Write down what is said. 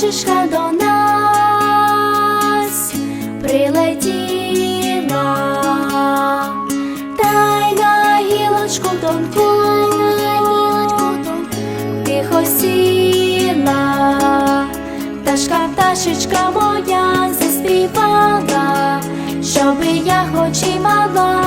пташечка до нас прилетіла, та й на гілочку тонку тихо сіла, пташка, пташечка моя заспівала, щоби я хоч і мала мала.